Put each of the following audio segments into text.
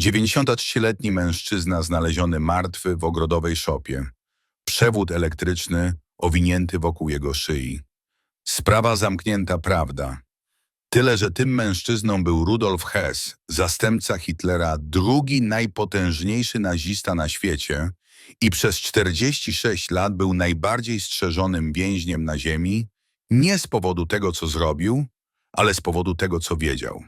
93-letni mężczyzna znaleziony martwy w ogrodowej szopie. Przewód elektryczny owinięty wokół jego szyi. Sprawa zamknięta, prawda. Tyle, że tym mężczyzną był Rudolf Hess, zastępca Hitlera, drugi najpotężniejszy nazista na świecie i przez 46 lat był najbardziej strzeżonym więźniem na ziemi, nie z powodu tego, co zrobił, ale z powodu tego, co wiedział.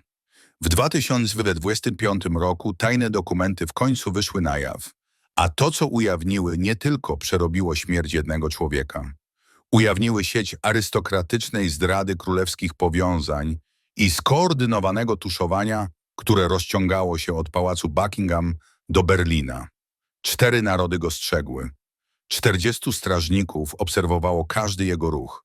W 2025 roku tajne dokumenty w końcu wyszły na jaw, a to, co ujawniły, nie tylko przerobiło śmierć jednego człowieka. Ujawniły sieć arystokratycznej zdrady królewskich powiązań i skoordynowanego tuszowania, które rozciągało się od pałacu Buckingham do Berlina. Cztery narody go strzegły. Czterdziestu strażników obserwowało każdy jego ruch.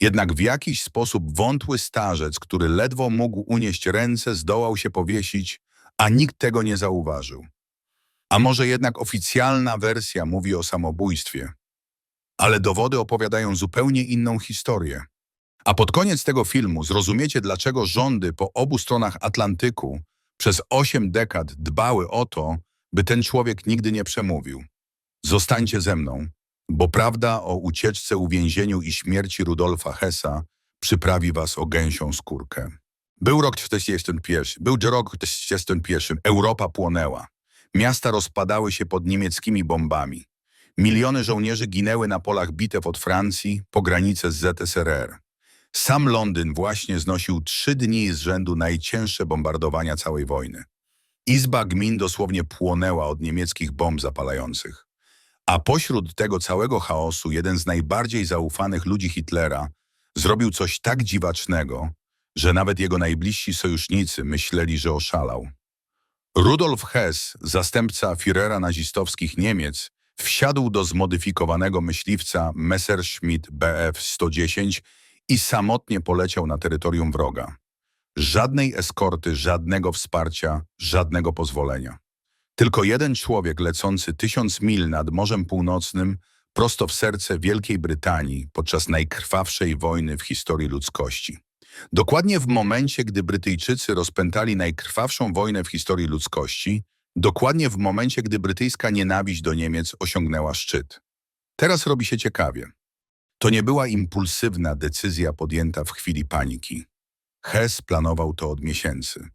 Jednak w jakiś sposób wątły starzec, który ledwo mógł unieść ręce, zdołał się powiesić, a nikt tego nie zauważył. A może jednak oficjalna wersja mówi o samobójstwie. Ale dowody opowiadają zupełnie inną historię. A pod koniec tego filmu zrozumiecie, dlaczego rządy po obu stronach Atlantyku przez osiem dekad dbały o to, by ten człowiek nigdy nie przemówił. Zostańcie ze mną, bo prawda o ucieczce, uwięzieniu i śmierci Rudolfa Hessa przyprawi was o gęsią skórkę. Był rok 41, był rok 41, Europa płonęła. Miasta rozpadały się pod niemieckimi bombami. Miliony żołnierzy ginęły na polach bitew od Francji po granicę z ZSRR. Sam Londyn właśnie znosił trzy dni z rzędu najcięższe bombardowania całej wojny. Izba gmin dosłownie płonęła od niemieckich bomb zapalających. A pośród tego całego chaosu jeden z najbardziej zaufanych ludzi Hitlera zrobił coś tak dziwacznego, że nawet jego najbliżsi sojusznicy myśleli, że oszalał. Rudolf Hess, zastępca Führera nazistowskich Niemiec, wsiadł do zmodyfikowanego myśliwca Messerschmitt Bf 110 i samotnie poleciał na terytorium wroga. Żadnej eskorty, żadnego wsparcia, żadnego pozwolenia. Tylko jeden człowiek lecący tysiąc mil nad Morzem Północnym prosto w serce Wielkiej Brytanii podczas najkrwawszej wojny w historii ludzkości. Dokładnie w momencie, gdy Brytyjczycy rozpętali najkrwawszą wojnę w historii ludzkości, dokładnie w momencie, gdy brytyjska nienawiść do Niemiec osiągnęła szczyt. Teraz robi się ciekawie. To nie była impulsywna decyzja podjęta w chwili paniki. Hess planował to od miesięcy.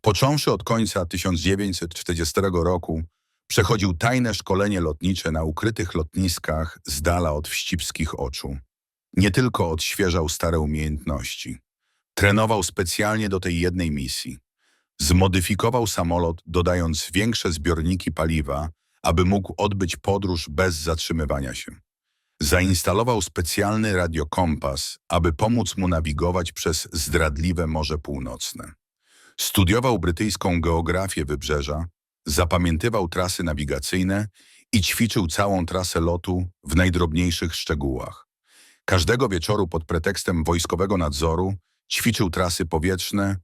Począwszy od końca 1940 roku, przechodził tajne szkolenie lotnicze na ukrytych lotniskach z dala od wścibskich oczu. Nie tylko odświeżał stare umiejętności. Trenował specjalnie do tej jednej misji. Zmodyfikował samolot, dodając większe zbiorniki paliwa, aby mógł odbyć podróż bez zatrzymywania się. Zainstalował specjalny radiokompas, aby pomóc mu nawigować przez zdradliwe Morze Północne. Studiował brytyjską geografię wybrzeża, zapamiętywał trasy nawigacyjne i ćwiczył całą trasę lotu w najdrobniejszych szczegółach. Każdego wieczoru pod pretekstem wojskowego nadzoru ćwiczył trasy powietrzne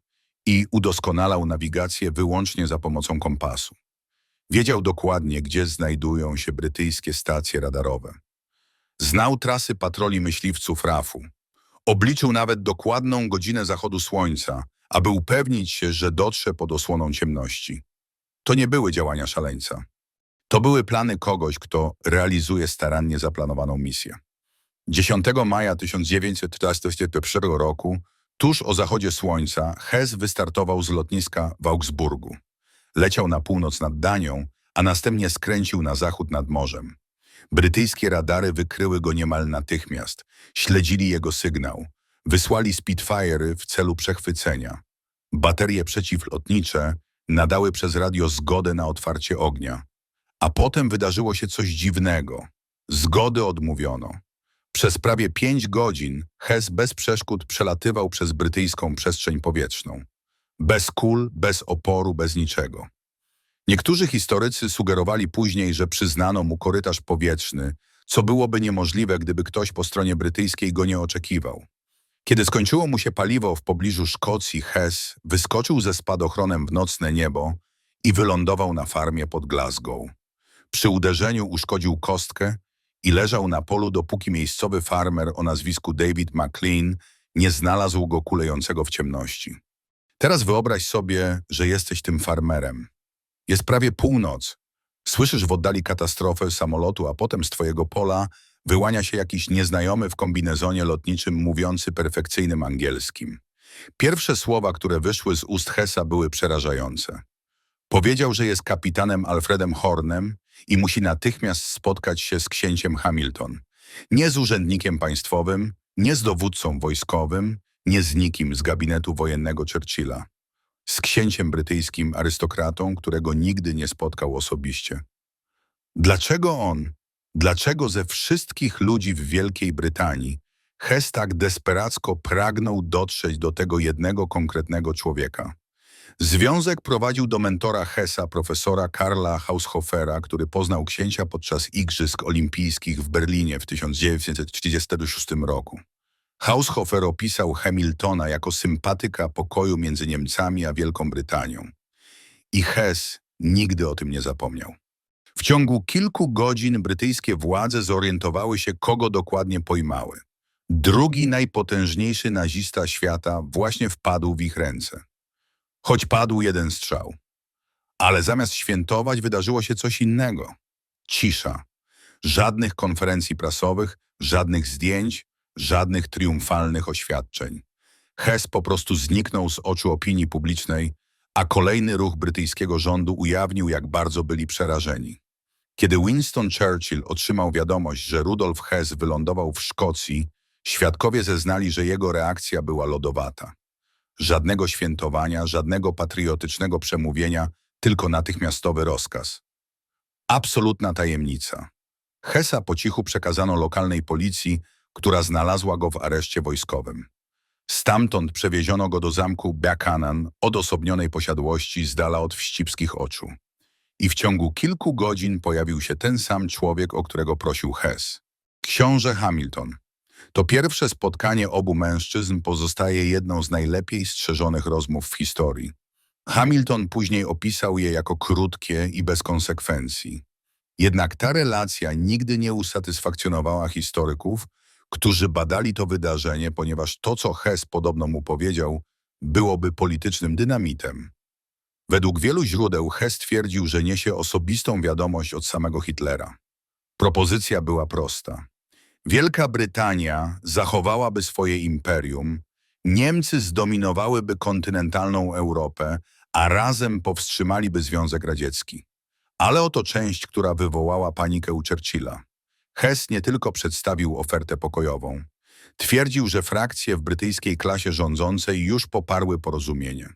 i udoskonalał nawigację wyłącznie za pomocą kompasu. Wiedział dokładnie, gdzie znajdują się brytyjskie stacje radarowe. Znał trasy patroli myśliwców RAF-u. Obliczył nawet dokładną godzinę zachodu słońca, aby upewnić się, że dotrze pod osłoną ciemności. To nie były działania szaleńca. To były plany kogoś, kto realizuje starannie zaplanowaną misję. 10 maja 1941 roku, tuż o zachodzie słońca, Hess wystartował z lotniska w Augsburgu. Leciał na północ nad Danią, a następnie skręcił na zachód nad morzem. Brytyjskie radary wykryły go niemal natychmiast. Śledzili jego sygnał. Wysłali Spitfire'y w celu przechwycenia. Baterie przeciwlotnicze nadały przez radio zgodę na otwarcie ognia. A potem wydarzyło się coś dziwnego. Zgody odmówiono. Przez prawie pięć godzin Hess bez przeszkód przelatywał przez brytyjską przestrzeń powietrzną. Bez kul, bez oporu, bez niczego. Niektórzy historycy sugerowali później, że przyznano mu korytarz powietrzny, co byłoby niemożliwe, gdyby ktoś po stronie brytyjskiej go nie oczekiwał. Kiedy skończyło mu się paliwo w pobliżu Szkocji, Hess wyskoczył ze spadochronem w nocne niebo i wylądował na farmie pod Glasgow. Przy uderzeniu uszkodził kostkę i leżał na polu, dopóki miejscowy farmer o nazwisku David McLean nie znalazł go kulejącego w ciemności. Teraz wyobraź sobie, że jesteś tym farmerem. Jest prawie północ. Słyszysz w oddali katastrofę samolotu, a potem z twojego pola wyłania się jakiś nieznajomy w kombinezonie lotniczym mówiący perfekcyjnym angielskim. Pierwsze słowa, które wyszły z ust Hessa były przerażające. Powiedział, że jest kapitanem Alfredem Hornem i musi natychmiast spotkać się z księciem Hamilton. Nie z urzędnikiem państwowym, nie z dowódcą wojskowym, nie z nikim z gabinetu wojennego Churchilla. Z księciem brytyjskim arystokratą, którego nigdy nie spotkał osobiście. Dlaczego on, dlaczego ze wszystkich ludzi w Wielkiej Brytanii Hess tak desperacko pragnął dotrzeć do tego jednego konkretnego człowieka? Związek prowadził do mentora Hessa, profesora Karla Haushofera, który poznał księcia podczas Igrzysk Olimpijskich w Berlinie w 1936 roku. Haushofer opisał Hamiltona jako sympatyka pokoju między Niemcami a Wielką Brytanią. I Hess nigdy o tym nie zapomniał. Ciągu kilku godzin brytyjskie władze zorientowały się, kogo dokładnie pojmały. Drugi najpotężniejszy nazista świata właśnie wpadł w ich ręce. Choć padł jeden strzał. Ale zamiast świętować wydarzyło się coś innego. Cisza. Żadnych konferencji prasowych, żadnych zdjęć, żadnych triumfalnych oświadczeń. Hess po prostu zniknął z oczu opinii publicznej, a kolejny ruch brytyjskiego rządu ujawnił, jak bardzo byli przerażeni. Kiedy Winston Churchill otrzymał wiadomość, że Rudolf Hess wylądował w Szkocji, świadkowie zeznali, że jego reakcja była lodowata. Żadnego świętowania, żadnego patriotycznego przemówienia, tylko natychmiastowy rozkaz. Absolutna tajemnica. Hessa po cichu przekazano lokalnej policji, która znalazła go w areszcie wojskowym. Stamtąd przewieziono go do zamku Buchanan, odosobnionej posiadłości z dala od wścibskich oczu. I w ciągu kilku godzin pojawił się ten sam człowiek, o którego prosił Hess. Książę Hamilton. To pierwsze spotkanie obu mężczyzn pozostaje jedną z najlepiej strzeżonych rozmów w historii. Hamilton później opisał je jako krótkie i bez konsekwencji. Jednak ta relacja nigdy nie usatysfakcjonowała historyków, którzy badali to wydarzenie, ponieważ to, co Hess podobno mu powiedział, byłoby politycznym dynamitem. Według wielu źródeł Hess twierdził, że niesie osobistą wiadomość od samego Hitlera. Propozycja była prosta. Wielka Brytania zachowałaby swoje imperium, Niemcy zdominowałyby kontynentalną Europę, a razem powstrzymaliby Związek Radziecki. Ale oto część, która wywołała panikę u Churchilla. Hess nie tylko przedstawił ofertę pokojową. Twierdził, że frakcje w brytyjskiej klasie rządzącej już poparły porozumienie.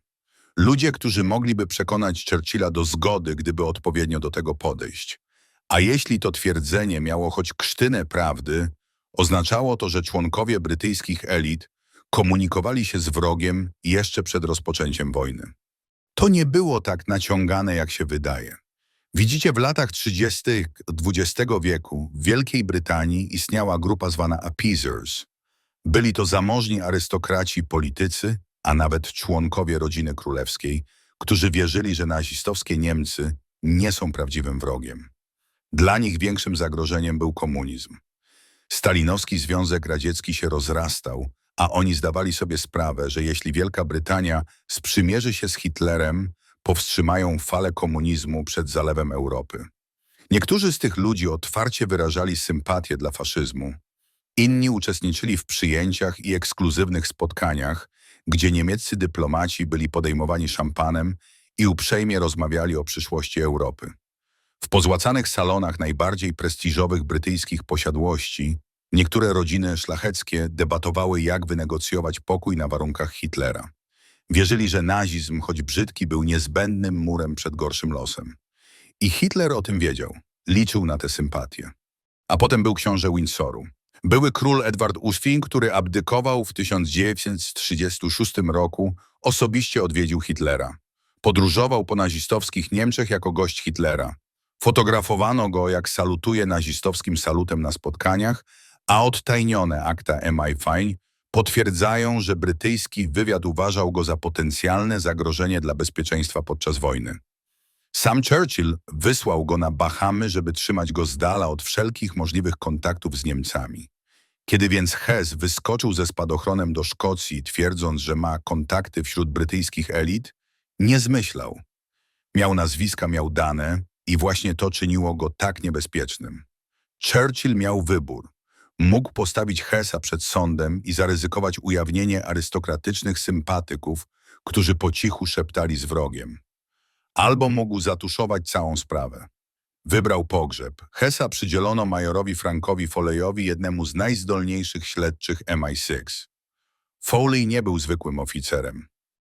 Ludzie, którzy mogliby przekonać Churchilla do zgody, gdyby odpowiednio do tego podejść. A jeśli to twierdzenie miało choć krztynę prawdy, oznaczało to, że członkowie brytyjskich elit komunikowali się z wrogiem jeszcze przed rozpoczęciem wojny. To nie było tak naciągane, jak się wydaje. Widzicie, w latach 30. XX wieku w Wielkiej Brytanii istniała grupa zwana appeasers. Byli to zamożni arystokraci politycy, a nawet członkowie rodziny królewskiej, którzy wierzyli, że nazistowskie Niemcy nie są prawdziwym wrogiem. Dla nich większym zagrożeniem był komunizm. Stalinowski Związek Radziecki się rozrastał, a oni zdawali sobie sprawę, że jeśli Wielka Brytania sprzymierzy się z Hitlerem, powstrzymają falę komunizmu przed zalewem Europy. Niektórzy z tych ludzi otwarcie wyrażali sympatię dla faszyzmu. Inni uczestniczyli w przyjęciach i ekskluzywnych spotkaniach, gdzie niemieccy dyplomaci byli podejmowani szampanem i uprzejmie rozmawiali o przyszłości Europy. W pozłacanych salonach najbardziej prestiżowych brytyjskich posiadłości niektóre rodziny szlacheckie debatowały, jak wynegocjować pokój na warunkach Hitlera. Wierzyli, że nazizm, choć brzydki, był niezbędnym murem przed gorszym losem. I Hitler o tym wiedział. Liczył na tę sympatię. A potem był książę Windsoru. Były król Edward VIII, który abdykował w 1936 roku, osobiście odwiedził Hitlera. Podróżował po nazistowskich Niemczech jako gość Hitlera. Fotografowano go, jak salutuje nazistowskim salutem na spotkaniach, a odtajnione akta MI5 potwierdzają, że brytyjski wywiad uważał go za potencjalne zagrożenie dla bezpieczeństwa podczas wojny. Sam Churchill wysłał go na Bahamy, żeby trzymać go z dala od wszelkich możliwych kontaktów z Niemcami. Kiedy więc Hess wyskoczył ze spadochronem do Szkocji, twierdząc, że ma kontakty wśród brytyjskich elit, nie zmyślał. Miał nazwiska, miał dane i właśnie to czyniło go tak niebezpiecznym. Churchill miał wybór. Mógł postawić Hessa przed sądem i zaryzykować ujawnienie arystokratycznych sympatyków, którzy po cichu szeptali z wrogiem. Albo mógł zatuszować całą sprawę. Wybrał pogrzeb. Hessa przydzielono majorowi Frankowi Folleyowi, jednemu z najzdolniejszych śledczych MI6. Foley nie był zwykłym oficerem.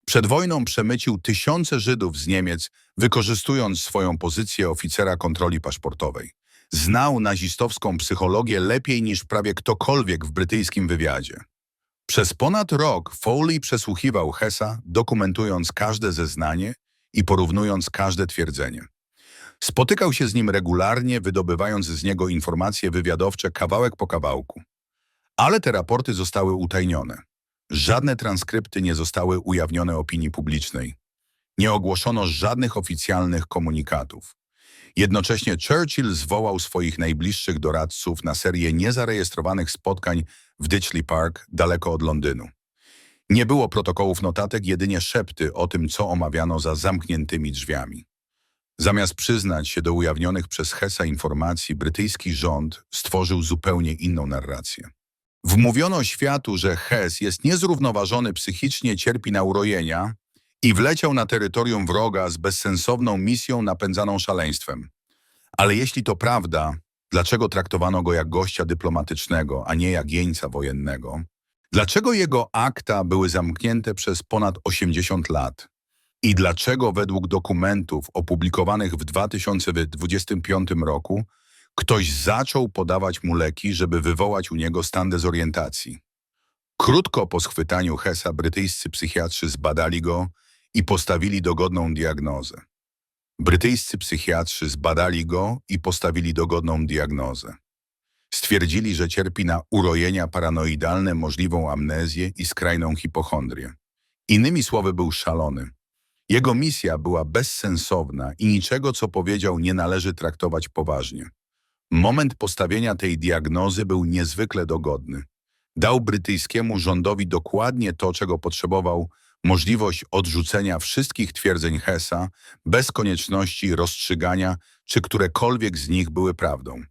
Przed wojną przemycił tysiące Żydów z Niemiec, wykorzystując swoją pozycję oficera kontroli paszportowej. Znał nazistowską psychologię lepiej niż prawie ktokolwiek w brytyjskim wywiadzie. Przez ponad rok Foley przesłuchiwał Hessa, dokumentując każde zeznanie i porównując każde twierdzenie. Spotykał się z nim regularnie, wydobywając z niego informacje wywiadowcze kawałek po kawałku. Ale te raporty zostały utajnione. Żadne transkrypty nie zostały ujawnione opinii publicznej. Nie ogłoszono żadnych oficjalnych komunikatów. Jednocześnie Churchill zwołał swoich najbliższych doradców na serię niezarejestrowanych spotkań w Ditchley Park, daleko od Londynu. Nie było protokołów notatek, jedynie szepty o tym, co omawiano za zamkniętymi drzwiami. Zamiast przyznać się do ujawnionych przez Hessa informacji, brytyjski rząd stworzył zupełnie inną narrację. Wmówiono światu, że Hess jest niezrównoważony psychicznie, cierpi na urojenia i wleciał na terytorium wroga z bezsensowną misją napędzaną szaleństwem. Ale jeśli to prawda, dlaczego traktowano go jak gościa dyplomatycznego, a nie jak jeńca wojennego? Dlaczego jego akta były zamknięte przez ponad 80 lat? I dlaczego według dokumentów opublikowanych w 2025 roku ktoś zaczął podawać mu leki, żeby wywołać u niego stan dezorientacji? Krótko po schwytaniu Hessa brytyjscy psychiatrzy zbadali go i postawili dogodną diagnozę. Brytyjscy psychiatrzy zbadali go i postawili dogodną diagnozę. Stwierdzili, że cierpi na urojenia paranoidalne, możliwą amnezję i skrajną hipochondrię. Innymi słowy, był szalony. Jego misja była bezsensowna i niczego, co powiedział, nie należy traktować poważnie. Moment postawienia tej diagnozy był niezwykle dogodny. Dał brytyjskiemu rządowi dokładnie to, czego potrzebował, możliwość odrzucenia wszystkich twierdzeń Hessa bez konieczności rozstrzygania, czy którekolwiek z nich były prawdą.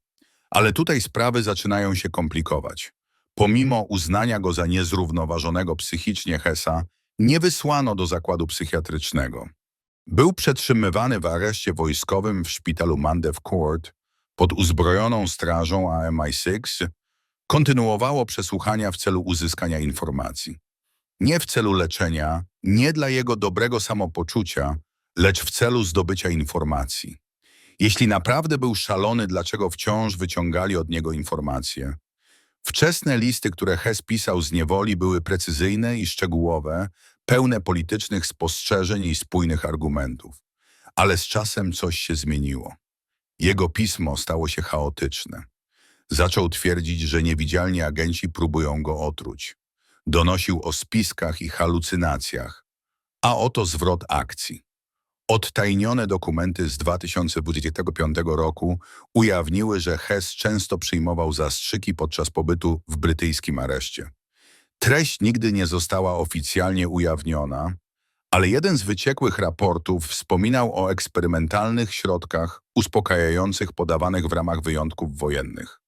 Ale tutaj sprawy zaczynają się komplikować. Pomimo uznania go za niezrównoważonego psychicznie Hessa, nie wysłano do zakładu psychiatrycznego. Był przetrzymywany w areszcie wojskowym w szpitalu Mandev Court pod uzbrojoną strażą, a MI6 kontynuowało przesłuchania w celu uzyskania informacji. Nie w celu leczenia, nie dla jego dobrego samopoczucia, lecz w celu zdobycia informacji. Jeśli naprawdę był szalony, dlaczego wciąż wyciągali od niego informacje? Wczesne listy, które Hess pisał z niewoli, były precyzyjne i szczegółowe, pełne politycznych spostrzeżeń i spójnych argumentów. Ale z czasem coś się zmieniło. Jego pismo stało się chaotyczne. Zaczął twierdzić, że niewidzialni agenci próbują go otruć. Donosił o spiskach i halucynacjach. A oto zwrot akcji. Odtajnione dokumenty z 2025 roku ujawniły, że Hess często przyjmował zastrzyki podczas pobytu w brytyjskim areszcie. Treść nigdy nie została oficjalnie ujawniona, ale jeden z wyciekłych raportów wspominał o eksperymentalnych środkach uspokajających podawanych w ramach wyjątków wojennych.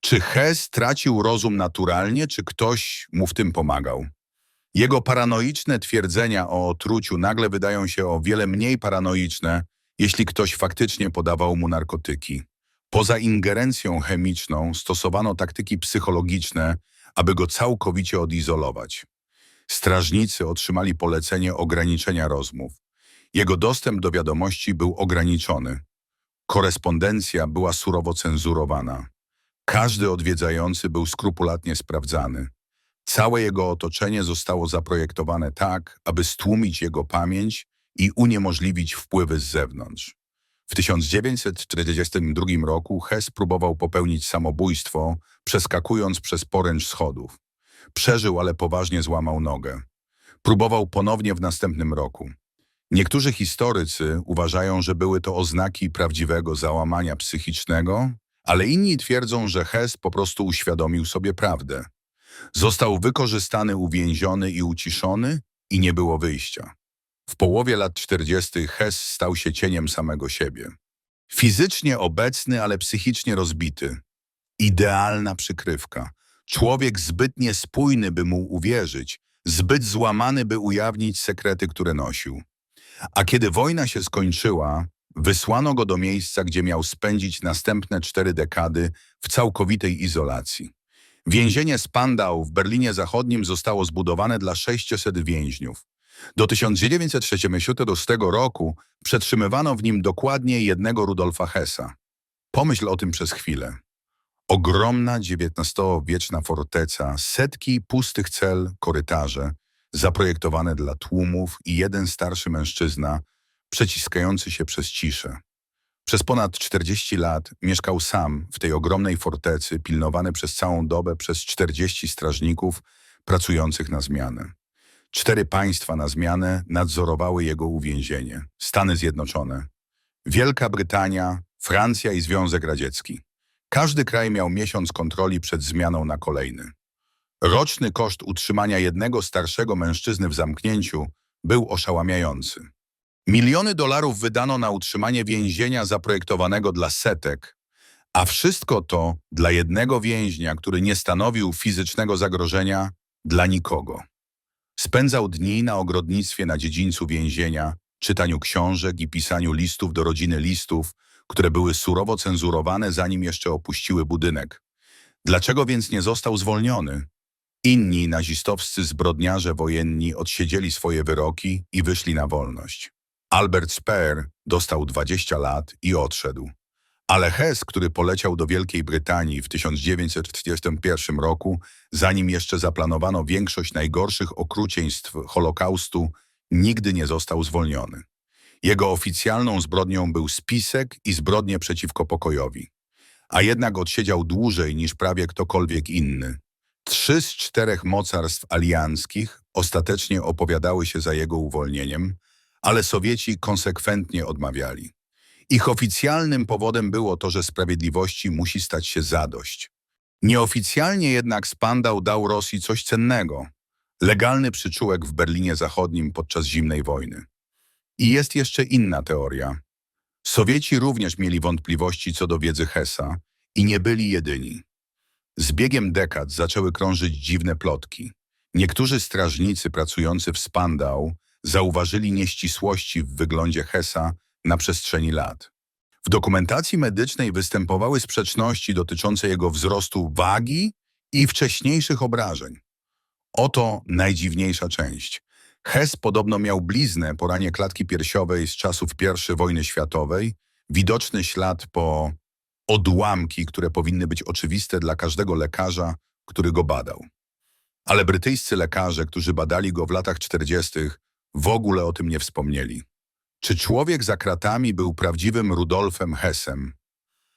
Czy Hess tracił rozum naturalnie, czy ktoś mu w tym pomagał? Jego paranoiczne twierdzenia o otruciu nagle wydają się o wiele mniej paranoiczne, jeśli ktoś faktycznie podawał mu narkotyki. Poza ingerencją chemiczną stosowano taktyki psychologiczne, aby go całkowicie odizolować. Strażnicy otrzymali polecenie ograniczenia rozmów. Jego dostęp do wiadomości był ograniczony. Korespondencja była surowo cenzurowana. Każdy odwiedzający był skrupulatnie sprawdzany. Całe jego otoczenie zostało zaprojektowane tak, aby stłumić jego pamięć i uniemożliwić wpływy z zewnątrz. W 1942 roku Hess próbował popełnić samobójstwo, przeskakując przez poręcz schodów. Przeżył, ale poważnie złamał nogę. Próbował ponownie w następnym roku. Niektórzy historycy uważają, że były to oznaki prawdziwego załamania psychicznego, ale inni twierdzą, że Hess po prostu uświadomił sobie prawdę. Został wykorzystany, uwięziony i uciszony i nie było wyjścia. W połowie lat 40. Hess stał się cieniem samego siebie. Fizycznie obecny, ale psychicznie rozbity. Idealna przykrywka. Człowiek zbyt niespójny, by mu uwierzyć, zbyt złamany, by ujawnić sekrety, które nosił. A kiedy wojna się skończyła, wysłano go do miejsca, gdzie miał spędzić następne cztery dekady w całkowitej izolacji. Więzienie Spandau w Berlinie Zachodnim zostało zbudowane dla 600 więźniów. Do 1966 roku przetrzymywano w nim dokładnie jednego Rudolfa Hessa. Pomyśl o tym przez chwilę. Ogromna XIX-wieczna forteca, setki pustych cel, korytarze, zaprojektowane dla tłumów i jeden starszy mężczyzna przeciskający się przez ciszę. Przez ponad 40 lat mieszkał sam w tej ogromnej fortecy, pilnowany przez całą dobę przez 40 strażników pracujących na zmianę. Cztery państwa na zmianę nadzorowały jego uwięzienie. Stany Zjednoczone, Wielka Brytania, Francja i Związek Radziecki. Każdy kraj miał miesiąc kontroli przed zmianą na kolejny. Roczny koszt utrzymania jednego starszego mężczyzny w zamknięciu był oszałamiający. Miliony dolarów wydano na utrzymanie więzienia zaprojektowanego dla setek, a wszystko to dla jednego więźnia, który nie stanowił fizycznego zagrożenia dla nikogo. Spędzał dni na ogrodnictwie na dziedzińcu więzienia, czytaniu książek i pisaniu listów do rodziny listów, które były surowo cenzurowane zanim jeszcze opuściły budynek. Dlaczego więc nie został zwolniony? Inni nazistowscy zbrodniarze wojenni odsiedzieli swoje wyroki i wyszli na wolność. Albert Speer dostał 20 lat i odszedł. Ale Hess, który poleciał do Wielkiej Brytanii w 1941 roku, zanim jeszcze zaplanowano większość najgorszych okrucieństw Holokaustu, nigdy nie został zwolniony. Jego oficjalną zbrodnią był spisek i zbrodnie przeciwko pokojowi. A jednak odsiedział dłużej niż prawie ktokolwiek inny. Trzy z czterech mocarstw alianckich ostatecznie opowiadały się za jego uwolnieniem, ale Sowieci konsekwentnie odmawiali. Ich oficjalnym powodem było to, że sprawiedliwości musi stać się zadość. Nieoficjalnie jednak Spandau dał Rosji coś cennego. Legalny przyczółek w Berlinie Zachodnim podczas zimnej wojny. I jest jeszcze inna teoria. Sowieci również mieli wątpliwości co do wiedzy Hessa i nie byli jedyni. Z biegiem dekad zaczęły krążyć dziwne plotki. Niektórzy strażnicy pracujący w Spandau zauważyli nieścisłości w wyglądzie Hessa na przestrzeni lat. W dokumentacji medycznej występowały sprzeczności dotyczące jego wzrostu wagi i wcześniejszych obrażeń. Oto najdziwniejsza część. Hess podobno miał bliznę po ranie klatki piersiowej z czasów I wojny światowej, widoczny ślad po odłamki, które powinny być oczywiste dla każdego lekarza, który go badał. Ale brytyjscy lekarze, którzy badali go w latach 40., w ogóle o tym nie wspomnieli. Czy człowiek za kratami był prawdziwym Rudolfem Hessem?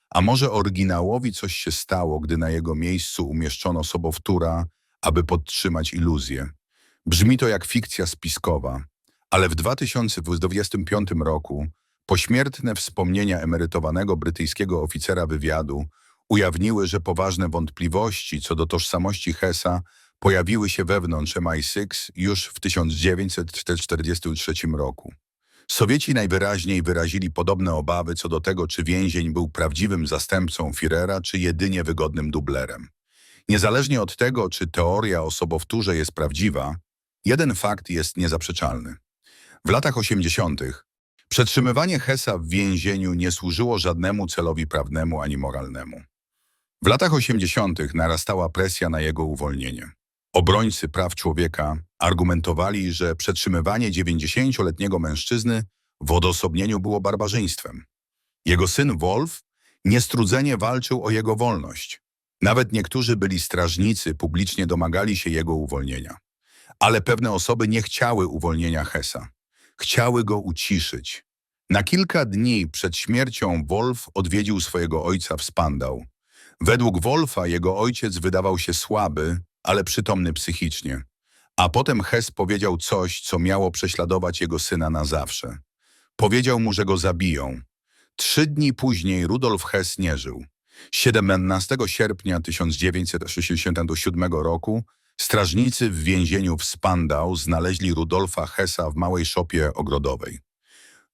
A może oryginałowi coś się stało, gdy na jego miejscu umieszczono sobowtóra, aby podtrzymać iluzję? Brzmi to jak fikcja spiskowa, ale w 2025 roku pośmiertne wspomnienia emerytowanego brytyjskiego oficera wywiadu ujawniły, że poważne wątpliwości co do tożsamości Hessa pojawiły się wewnątrz MI6 już w 1943 roku. Sowieci najwyraźniej wyrazili podobne obawy co do tego, czy więzień był prawdziwym zastępcą Führera, czy jedynie wygodnym dublerem. Niezależnie od tego, czy teoria o sobowtórze jest prawdziwa, jeden fakt jest niezaprzeczalny. W latach 80. przetrzymywanie Hessa w więzieniu nie służyło żadnemu celowi prawnemu ani moralnemu. W latach 80. narastała presja na jego uwolnienie. Obrońcy praw człowieka argumentowali, że przetrzymywanie 90-letniego mężczyzny w odosobnieniu było barbarzyństwem. Jego syn Wolf niestrudzenie walczył o jego wolność. Nawet niektórzy byli strażnicy publicznie domagali się jego uwolnienia. Ale pewne osoby nie chciały uwolnienia Hessa. Chciały go uciszyć. Na kilka dni przed śmiercią Wolf odwiedził swojego ojca w Spandau. Według Wolfa jego ojciec wydawał się słaby, ale przytomny psychicznie. A potem Hess powiedział coś, co miało prześladować jego syna na zawsze. Powiedział mu, że go zabiją. Trzy dni później Rudolf Hess nie żył. 17 sierpnia 1967 roku Strażnicy w więzieniu w Spandau znaleźli Rudolfa Hessa w małej szopie ogrodowej.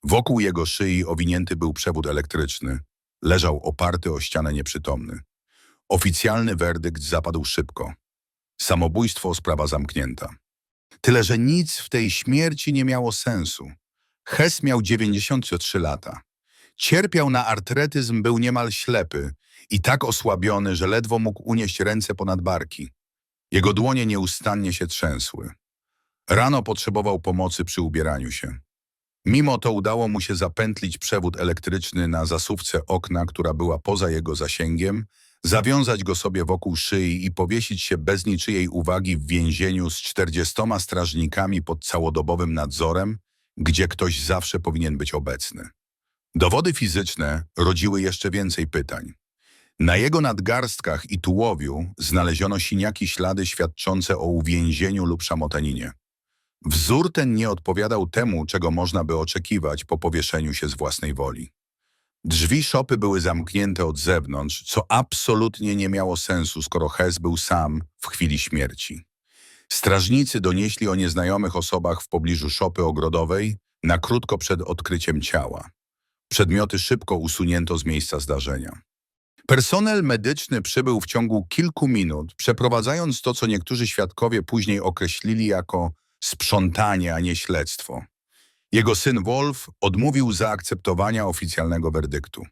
Wokół jego szyi owinięty był przewód elektryczny. Leżał oparty o ścianę nieprzytomny. Oficjalny werdykt zapadł szybko. Samobójstwo, sprawa zamknięta. Tyle, że nic w tej śmierci nie miało sensu. Hess miał 93 lata. Cierpiał na artretyzm, był niemal ślepy i tak osłabiony, że ledwo mógł unieść ręce ponad barki. Jego dłonie nieustannie się trzęsły. Rano potrzebował pomocy przy ubieraniu się. Mimo to udało mu się zapętlić przewód elektryczny na zasuwce okna, która była poza jego zasięgiem, zawiązać go sobie wokół szyi i powiesić się bez niczyjej uwagi w więzieniu z czterdziestoma strażnikami pod całodobowym nadzorem, gdzie ktoś zawsze powinien być obecny. Dowody fizyczne rodziły jeszcze więcej pytań. Na jego nadgarstkach i tułowiu znaleziono siniaki ślady świadczące o uwięzieniu lub szamotaninie. Wzór ten nie odpowiadał temu, czego można by oczekiwać po powieszeniu się z własnej woli. Drzwi szopy były zamknięte od zewnątrz, co absolutnie nie miało sensu, skoro Hess był sam w chwili śmierci. Strażnicy donieśli o nieznajomych osobach w pobliżu szopy ogrodowej na krótko przed odkryciem ciała. Przedmioty szybko usunięto z miejsca zdarzenia. Personel medyczny przybył w ciągu kilku minut, przeprowadzając to, co niektórzy świadkowie później określili jako sprzątanie, a nie śledztwo. Jego syn Wolf odmówił zaakceptowania oficjalnego werdyktu.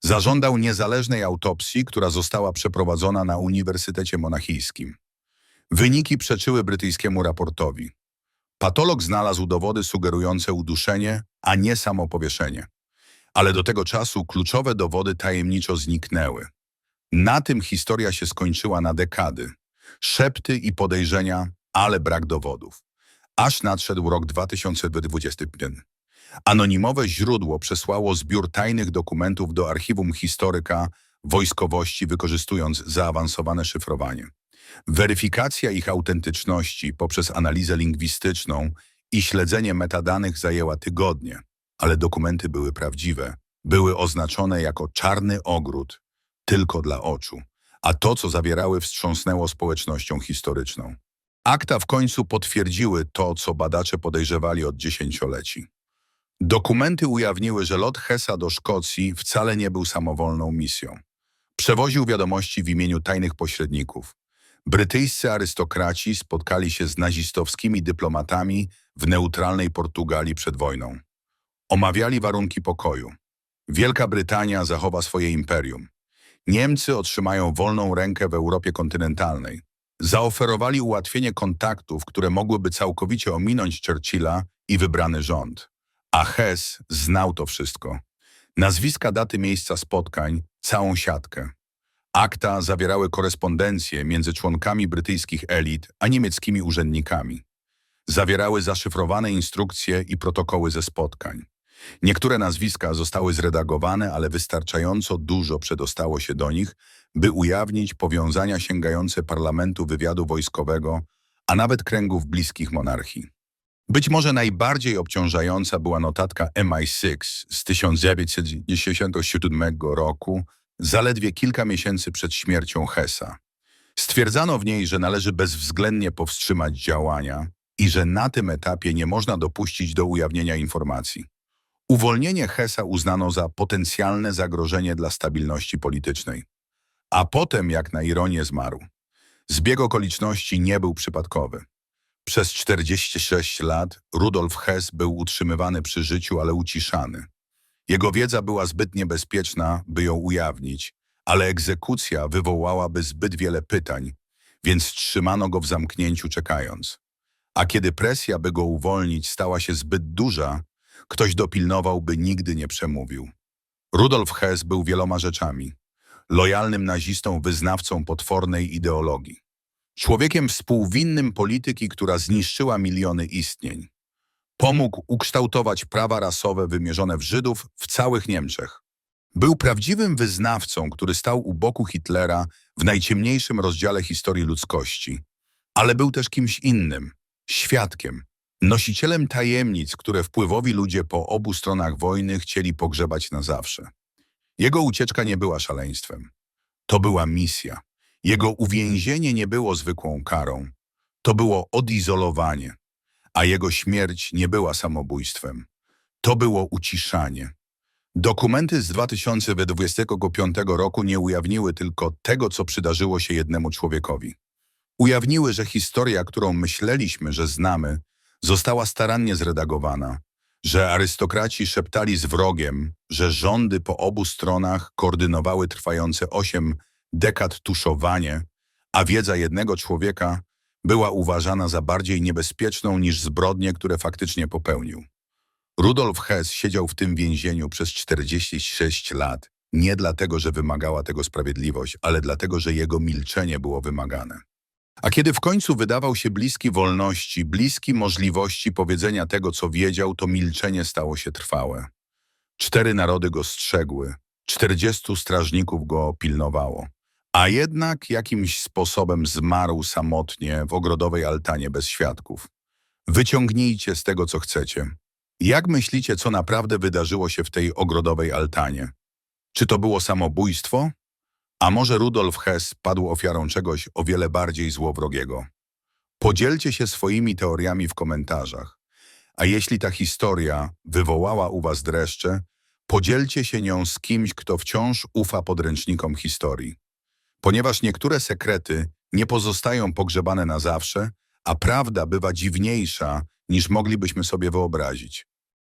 Zażądał niezależnej autopsji, która została przeprowadzona na Uniwersytecie Monachijskim. Wyniki przeczyły brytyjskiemu raportowi. Patolog znalazł dowody sugerujące uduszenie, a nie samopowieszenie. Ale do tego czasu kluczowe dowody tajemniczo zniknęły. Na tym historia się skończyła na dekady. Szepty i podejrzenia, ale brak dowodów. Aż nadszedł rok 2025. Anonimowe źródło przesłało zbiór tajnych dokumentów do archiwum historyka wojskowości, wykorzystując zaawansowane szyfrowanie. Weryfikacja ich autentyczności poprzez analizę lingwistyczną i śledzenie metadanych zajęła tygodnie, ale dokumenty były prawdziwe. Były oznaczone jako czarny ogród, tylko dla oczu, a to, co zawierały, wstrząsnęło społecznością historyczną. Akta w końcu potwierdziły to, co badacze podejrzewali od dziesięcioleci. Dokumenty ujawniły, że lot Hessa do Szkocji wcale nie był samowolną misją. Przewoził wiadomości w imieniu tajnych pośredników. Brytyjscy arystokraci spotkali się z nazistowskimi dyplomatami w neutralnej Portugalii przed wojną. Omawiali warunki pokoju. Wielka Brytania zachowa swoje imperium. Niemcy otrzymają wolną rękę w Europie kontynentalnej. Zaoferowali ułatwienie kontaktów, które mogłyby całkowicie ominąć Churchilla i wybrany rząd. A Hess znał to wszystko. Nazwiska, daty, miejsca spotkań, całą siatkę. Akta zawierały korespondencję między członkami brytyjskich elit a niemieckimi urzędnikami. Zawierały zaszyfrowane instrukcje i protokoły ze spotkań. Niektóre nazwiska zostały zredagowane, ale wystarczająco dużo przedostało się do nich, by ujawnić powiązania sięgające parlamentu wywiadu wojskowego, a nawet kręgów bliskich monarchii. Być może najbardziej obciążająca była notatka MI6 z 1997 roku, zaledwie kilka miesięcy przed śmiercią Hessa. Stwierdzano w niej, że należy bezwzględnie powstrzymać działania i że na tym etapie nie można dopuścić do ujawnienia informacji. Uwolnienie Hessa uznano za potencjalne zagrożenie dla stabilności politycznej. A potem, jak na ironię, zmarł. Zbieg okoliczności nie był przypadkowy. Przez 46 lat Rudolf Hess był utrzymywany przy życiu, ale uciszany. Jego wiedza była zbyt niebezpieczna, by ją ujawnić, ale egzekucja wywołałaby zbyt wiele pytań, więc trzymano go w zamknięciu czekając. A kiedy presja, by go uwolnić, stała się zbyt duża, ktoś dopilnował, by nigdy nie przemówił. Rudolf Hess był wieloma rzeczami. Lojalnym nazistą, wyznawcą potwornej ideologii. Człowiekiem współwinnym polityki, która zniszczyła miliony istnień. Pomógł ukształtować prawa rasowe wymierzone w Żydów w całych Niemczech. Był prawdziwym wyznawcą, który stał u boku Hitlera w najciemniejszym rozdziale historii ludzkości. Ale był też kimś innym, świadkiem, nosicielem tajemnic, które wpływowi ludzie po obu stronach wojny chcieli pogrzebać na zawsze. Jego ucieczka nie była szaleństwem. To była misja. Jego uwięzienie nie było zwykłą karą. To było odizolowanie, a jego śmierć nie była samobójstwem. To było uciszanie. Dokumenty z 2025 roku nie ujawniły tylko tego, co przydarzyło się jednemu człowiekowi. Ujawniły, że historia, którą myśleliśmy, że znamy, została starannie zredagowana, że arystokraci szeptali z wrogiem, że rządy po obu stronach koordynowały trwające osiem dekad tuszowanie, a wiedza jednego człowieka była uważana za bardziej niebezpieczną niż zbrodnie, które faktycznie popełnił. Rudolf Hess siedział w tym więzieniu przez 46 lat, nie dlatego, że wymagała tego sprawiedliwość, ale dlatego, że jego milczenie było wymagane. A kiedy w końcu wydawał się bliski wolności, bliski możliwości powiedzenia tego, co wiedział, to milczenie stało się trwałe. Cztery narody go strzegły, czterdziestu strażników go pilnowało. A jednak jakimś sposobem zmarł samotnie w ogrodowej altanie bez świadków. Wyciągnijcie z tego, co chcecie. Jak myślicie, co naprawdę wydarzyło się w tej ogrodowej altanie? Czy to było samobójstwo? A może Rudolf Hess padł ofiarą czegoś o wiele bardziej złowrogiego? Podzielcie się swoimi teoriami w komentarzach. A jeśli ta historia wywołała u was dreszcze, podzielcie się nią z kimś, kto wciąż ufa podręcznikom historii. Ponieważ niektóre sekrety nie pozostają pogrzebane na zawsze, a prawda bywa dziwniejsza niż moglibyśmy sobie wyobrazić.